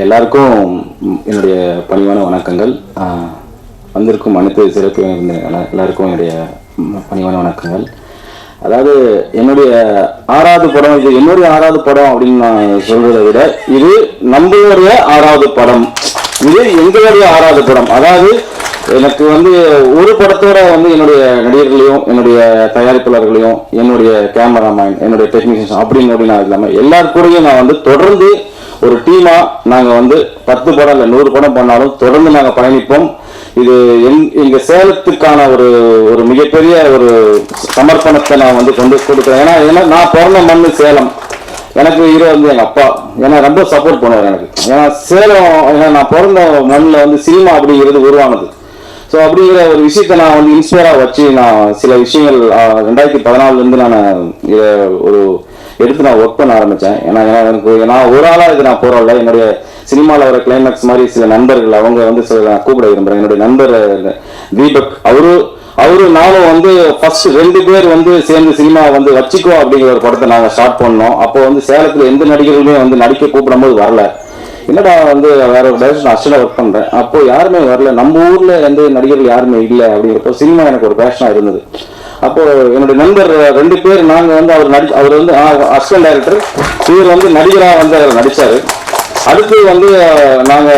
எல்லாருக்கும் என்னுடைய பணிவான வணக்கங்கள். வந்திருக்கும் அனைத்து சிறப்பு எல்லாருக்கும் என்னுடைய பணிவான வணக்கங்கள். அதாவது என்னுடைய ஆறாவது படம் இது என்னுடைய ஆறாவது படம் அப்படின்னு நான் சொல்றதை விட இது நம்மளுடைய ஆறாவது படம். இது எங்களுடைய ஆறாவது படம். அதாவது எனக்கு வந்து ஒரு படத்தோட வந்து என்னுடைய நடிகர்களையும் என்னுடைய தயாரிப்பாளர்களையும் என்னுடைய கேமராமேன் என்னுடைய டெக்னீஷியன்ஸ் அப்படின்னு அப்படின்னு நான் இல்லாமல் எல்லார் கூடயும் நான் வந்து தொடர்ந்து ஒரு டீமா நாங்கள் வந்து பத்து படம் இல்லை நூறு படம் பண்ணாலும் தொடர்ந்து நாங்கள் பயணிப்போம். இது எங் எங்கள் சேலத்துக்கான ஒரு ஒரு மிகப்பெரிய ஒரு சமர்ப்பணத்தை நான் வந்து கொண்டு கொடுக்குறேன். ஏன்னா ஏன்னா நான் பிறந்த மண்ணு சேலம். எனக்கு ஹீரோ வந்து எங்கள் அப்பா. ஏன்னா ரொம்ப சப்போர்ட் பண்ணுவார் எனக்கு. ஏன்னா சேலம் ஏன்னா நான் பிறந்த மண்ணில் வந்து சினிமா அப்படிங்கிறது உருவானது. ஸோ அப்படிங்கிற ஒரு விஷயத்தை நான் வந்து இன்ஸ்பயராக வச்சு நான் சில விஷயங்கள் ரெண்டாயிரத்தி பதினாலுலேருந்து நான் ஒரு எடுத்து நான் ஒர்க் பண்ண ஆரம்பித்தேன் ஏன்னா எனக்கு நான் ஒரு ஆளாக இது நான் போகிறோம்ல என்னுடைய சினிமாவில் வர கிளைமேக்ஸ் மாதிரி சில நண்பர்கள் அவங்க வந்து சில நான் கூப்பிட விரும்புகிறேன் என்னுடைய நண்பர் தீபக் அவரு அவரு நானும் வந்து ஃபர்ஸ்ட் ரெண்டு பேர் வந்து சேர்ந்து சினிமா வந்து வச்சுக்கோ அப்படிங்கிற ஒரு படத்தை நாங்கள் ஸ்டார்ட் பண்ணோம். அப்போ வந்து சேலத்தில் எந்த நடிகர்களுமே வந்து நடிக்க கூப்பிடும்போது வரல. என்னடா வந்து வேற ஒரு டைரக்ஷன் அசிஸ்டண்டா ஒர்க் பண்ணுறேன் அப்போ யாருமே வரல. நம்ம ஊரில் வந்து நடிகர்கள் யாருமே இல்லை அப்படிங்கிறப்போ சினிமா எனக்கு ஒரு பேஷனாக இருந்தது. அப்போ என்னுடைய நண்பர் ரெண்டு பேர் நாங்க வந்து அவர் நடி அவர் வந்து அசிஸ்டன்ட் டைரக்டர் இவர் வந்து நடிகராக வந்து அவர் நடிச்சாரு. அடுத்து வந்து நாங்கள் நாங்க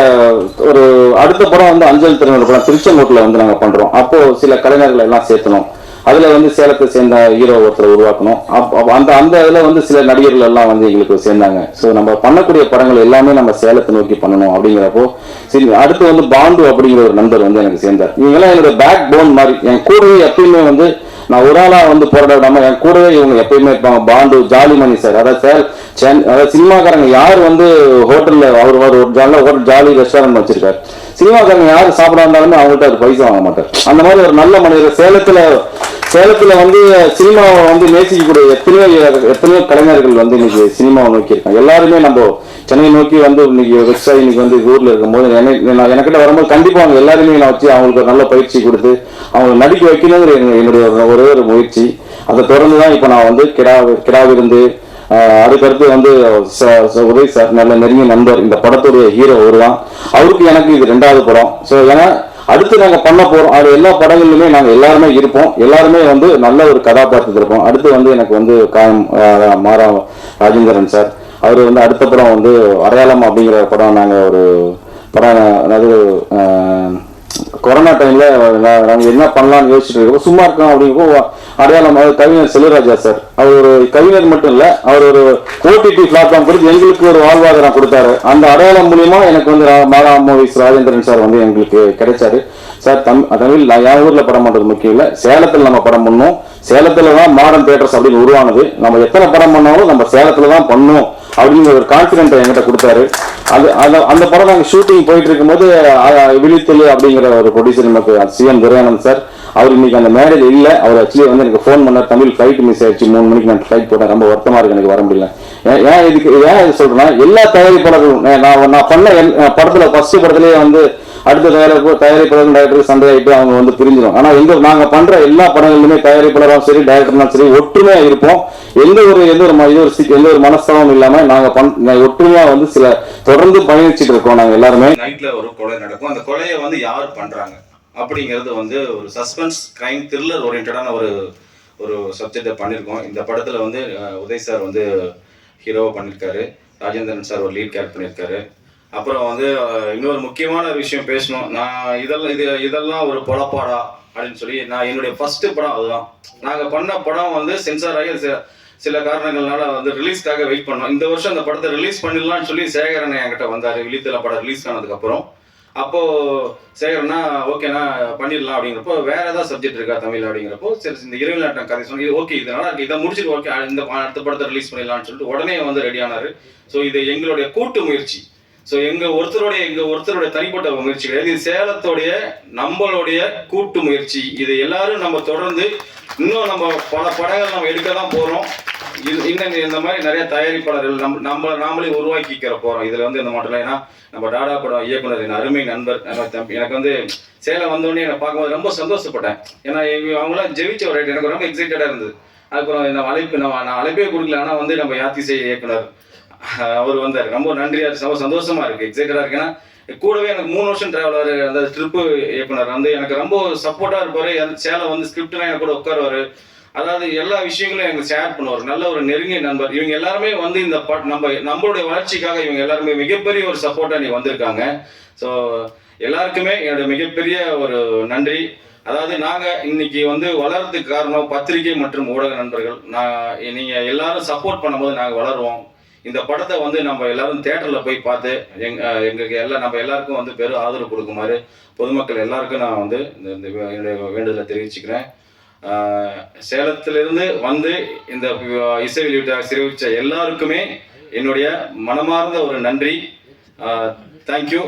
ஒரு அடுத்த படம் வந்து அஞ்சல் திருநெல் படம் திருச்செங்கோட்டில் வந்து நாங்க பண்றோம். அப்போ சில கலைஞர்களை எல்லாம் சேர்த்தணும். அதுல வந்து சேலத்தை சேர்ந்த ஹீரோ ஒருத்தர் உருவாக்கணும். அப்போ அந்த அந்த இதுல வந்து சில நடிகர்கள் எல்லாம் வந்து எங்களுக்கு சேர்ந்தாங்க. ஸோ நம்ம பண்ணக்கூடிய படங்கள் எல்லாமே நம்ம சேலத்தை நோக்கி பண்ணணும் அப்படிங்கிறப்போ சரி அடுத்து வந்து பாண்டு அப்படிங்கிற ஒரு நண்பர் வந்து எனக்கு சேர்ந்தார். இவங்கெல்லாம் என்னோட பேக் போன் மாதிரி என் கூடவே எப்பயுமே வந்து நான் ஒரு ஆளாக வந்து போராட விடாம என் கூடவே இவங்க எப்பயுமே இருப்பாங்க. பாண்டு ஜாலிமணி சார் அதாவது சார் சென் அதாவது சினிமாக்காரங்க யார் வந்து ஹோட்டல்ல அவர் ஒரு ஜாலியில் ஹோட்டல் ஜாலி ரெஸ்டாரண்ட் வச்சிருக்காரு. சினிமாக்காரங்க யார் சாப்பிட வந்தாலுமே அவங்கள்ட்ட அது பைசா வாங்க மாட்டார். அந்த மாதிரி ஒரு நல்ல மனிதர் சேலத்துல சேலத்துல வந்து சினிமாவை வந்து நேசிக்கக்கூடிய எத்தனையோ எத்தனையோ கலைஞர்கள் வந்து இன்னைக்கு சினிமாவை நோக்கி இருக்காங்க எல்லாருமே நம்ம சென்னை நோக்கி வந்து இன்னைக்கு விவசாயி இன்னைக்கு வந்து ஊர்ல இருக்கும்போது எனக்கு நான் எனக்கிட்ட வரும்போது கண்டிப்பா அவங்க எல்லாருமே நான் வச்சு அவங்களுக்கு ஒரு நல்ல பயிற்சி கொடுத்து அவங்களை நடிக்க வைக்கணுங்கிற என்னுடைய ஒரு- ஒரே ஒரு முயற்சி. அதை தொடர்ந்து தான் இப்போ நான் வந்து கிடா கிடாவிருந்து அதுக்கடுத்து வந்து ச- உதய் சார் நல்ல நெருங்கிய நண்பர் இந்த படத்துடைய ஹீரோ ஒரு தான் அவருக்கு எனக்கு இது ரெண்டாவது படம். ஸோ ஏன்னா அடுத்து நாங்க பண்ண போறோம். அது எல்லா படங்களிலுமே நாங்க எல்லாருமே இருப்போம். எல்லாருமே வந்து நல்ல ஒரு கதாபாத்திரத்தில் இருப்போம். அடுத்து வந்து எனக்கு வந்து காயம் மாறா ராஜேந்திரன் சார். அவர் வந்து அடுத்த படம் வந்து அடையாளம் அப்படிங்கிற படம் நாங்கள் ஒரு படம் அதாவது கொரோனா டைமில் நாங்கள் என்ன பண்ணலாம்னு யோசிச்சுட்டு இருக்கோம். சும்மா இருக்கோம் அப்படிங்கிறப்போ அடையாளம் கவிஞர் செல்வராஜா சார். அவர் ஒரு கவிஞர் மட்டும் இல்ல அவர் ஒரு ஓடிடி பிளாட்ஃபார்ம் கொடுத்து எங்களுக்கு ஒரு வாழ்வாதாரம் கொடுத்தாரு. அந்த அடையாளம் மூலியமா எனக்கு வந்து ரா- மூவிஸ் ராஜேந்திரன் சார் வந்து எங்களுக்கு கிடைச்சாரு. சார் தம் தமிழ் நான் என் ஊர்ல படம் பண்றது முக்கியம் இல்ல. சேலத்துல நம்ம படம் பண்ணோம். சேலத்துல தான் மாடர்ன் தேட்டர்ஸ் அப்படின்னு உருவானது. நம்ம எத்தனை படம் பண்ணாலும் நம்ம சேலத்துல தான் பண்ணோம். அப்படிங்கிற ஒரு கான்பிடென்ட் என்கிட்ட கொடுத்தாரு. அது அந்த அந்த படம் நாங்கள் ஷூட்டிங் போயிட்டு இருக்கும்போது விழித்தெழு அப்படிங்கிற ஒரு ப்ரொடியூசர் நமக்கு சிஎம் துரையானந்த் சார். அவர் இன்னைக்கு அந்த மேரேஜ் இல்லை. அவர் ஆக்சுவலி வந்து எனக்கு ஃபோன் பண்ணார் தமிழ் ஃப்ளைட் மிஸ் ஆயிடுச்சு. மூணு மணிக்கு நான் ஃப்ளைட் போட்டேன் ரொம்ப வருத்தமாக இருக்கு. எனக்கு வர முடியல. ஏன் ஏன் இதுக்கு ஏன் இது சொல்றேன்னா எல்லா தயாரிப்பாளர்களும் நான் நான் பண்ண எல்- படத்துல ஃபர்ஸ்ட் படத்துலேயே வந்து அடுத்த தயாரிப்பு தயாரிப்பாளர் டைரக்டர் சண்டை ஆகிட்டு அவங்க வந்து பிரிஞ்சிடும் ஆனால் எங்க நாங்கள் பண்ற எல்லா படங்களிலுமே தயாரிப்பாளரும் சரி டைரக்டர்னாலும் சரி ஒற்றுமையா இருப்போம். எந்த ஒரு எந்த ஒரு இது ஒரு சி- எந்த ஒரு மனஸ்தாபம் இல்லாம நாங்க பண் ஒற்றுமையாக ஒற்றுமையா வந்து சில தொடர்ந்து பயணிச்சுட்டு இருக்கோம் நாங்க எல்லாருமே. நைட்ல ஒரு கொலை நடக்கும். அந்த கொலையை வந்து யார் பண்றாங்க? அப்படிங்கிறது வந்து ஒரு சஸ்பென்ஸ் கிரைம் த்ரில்லர் ஓரியன்டான ஒரு ஒரு சப்ஜெக்டை பண்ணியிருக்கோம் இந்த படத்தில் வந்து உதய் சார் வந்து ஹீரோவாக பண்ணியிருக்காரு ராஜேந்திரன் சார் ஒரு லீட் கேரக்ட் பண்ணியிருக்காரு அப்புறம் வந்து இன்னொரு முக்கியமான விஷயம் பேசணும். நான் இதெல்லாம் இது இதெல்லாம் ஒரு பொழப்பாடா அப்படின்னு சொல்லி நான் என்னுடைய ஃபர்ஸ்ட் படம் அதுதான். நாங்கள் பண்ண படம் வந்து சென்சார் ஆகி சில சில காரணங்கள்னால வந்து ரிலீஸ்க்காக வெயிட் பண்ணோம். இந்த வருஷம் அந்த படத்தை ரிலீஸ் பண்ணிடலாம்னு சொல்லி சேகரன் என்கிட்ட வந்தார். விழித்தில படம் ரிலீஸ் ஆனதுக்கப்புறம். அப்போது அப்போ ஓகேண்ணா பண்ணிடலாம். அப்படிங்கிறப்போ வேற ஏதாவது சப்ஜெக்ட் இருக்கா தமிழ் அப்படிங்கிறப்போ சரி இந்த இரவு நாட்டம் கதை சொன்னி ஓகே இதனால இருக்கு. இதை முடிச்சுட்டு ஓகே இந்த அடுத்த படத்தை ரிலீஸ் பண்ணிடலாம்னு சொல்லிட்டு உடனே வந்து ரெடி ஆனாரு. ஸோ இது எங்களுடைய கூட்டு முயற்சி. ஸோ எங்க ஒருத்தருடைய எங்க ஒருத்தருடைய தனிப்பட்ட முயற்சி கிடையாது. இது சேலத்தோடைய நம்மளுடைய கூட்டு முயற்சி. இது எல்லாரும் நம்ம தொடர்ந்து இன்னும் நம்ம பல படங்கள் நம்ம எடுக்க தான் போறோம். இன்னும் இந்த மாதிரி நிறைய தயாரிப்பாளர்கள் நம்ம நம்ம நாமளே உருவாக்கிக்கிற போறோம். இதுல வந்து இந்த மட்டும் ஏன்னா நம்ம டாடா படம் இயக்குனர் என் அருமை நண்பர் தம்பி எனக்கு வந்து சேலம் வந்தோடனே என்னை பார்க்கும்போது ரொம்ப சந்தோஷப்பட்டேன். ஏன்னா அவங்களாம் ஜெயிச்ச ஒரு எனக்கு ரொம்ப எக்ஸைட்டடா இருந்தது. அதுக்கப்புறம் நான் அழைப்பு நான் நான் அழைப்பே கொடுக்கல. ஆனா வந்து நம்ம யாத்திசை இயக்குனர் அவர் வந்தார். ரொம்ப நன்றியா இருக்கு, ரொம்ப சந்தோஷமா இருக்கு. எக்ஸைட்டடா இருக்குன்னா கூடவே எனக்கு மூணு வருஷம் டிராவலர் அந்த ட்ரிப்பு இயக்குனர் வந்து எனக்கு ரொம்ப சப்போர்ட்டா இருப்பாரு. சேலம் வந்து ஸ்கிரிப்ட்லாம் எனக்கு கூட உட்காருவாரு. அதாவது எல்லா விஷயங்களும் எனக்கு ஷேர் பண்ணுவார். நல்ல ஒரு நெருங்கிய நண்பர். இவங்க எல்லாருமே வந்து இந்த பட் நம்ம நம்மளுடைய வளர்ச்சிக்காக இவங்க எல்லாருமே மிகப்பெரிய ஒரு சப்போர்ட்டா நீ வந்திருக்காங்க. ஸோ எல்லாருக்குமே என்னோட மிகப்பெரிய ஒரு நன்றி. அதாவது நாங்க இன்னைக்கு வந்து வளர்றதுக்கு காரணம் பத்திரிகை மற்றும் ஊடக நண்பர்கள். நான் நீங்க எல்லாரும் சப்போர்ட் பண்ணும்போது நாங்கள் வளருவோம். இந்த படத்தை வந்து நம்ம எல்லாரும் தேட்டர்ல போய் பார்த்து எங்க எங்களுக்கு எல்லாம் நம்ம எல்லாருக்கும் வந்து பெரும் ஆதரவு கொடுக்குமாறு பொதுமக்கள் எல்லாருக்கும் நான் வந்து இந்த என்னுடைய வேண்டுதலை தெரிவிச்சுக்கிறேன். சேலத்திலிருந்து வந்து இந்த இசை வெளியீட்டை சிறுவிச்ச எல்லாருக்குமே என்னுடைய மனமார்ந்த ஒரு நன்றி. தேங்க்யூ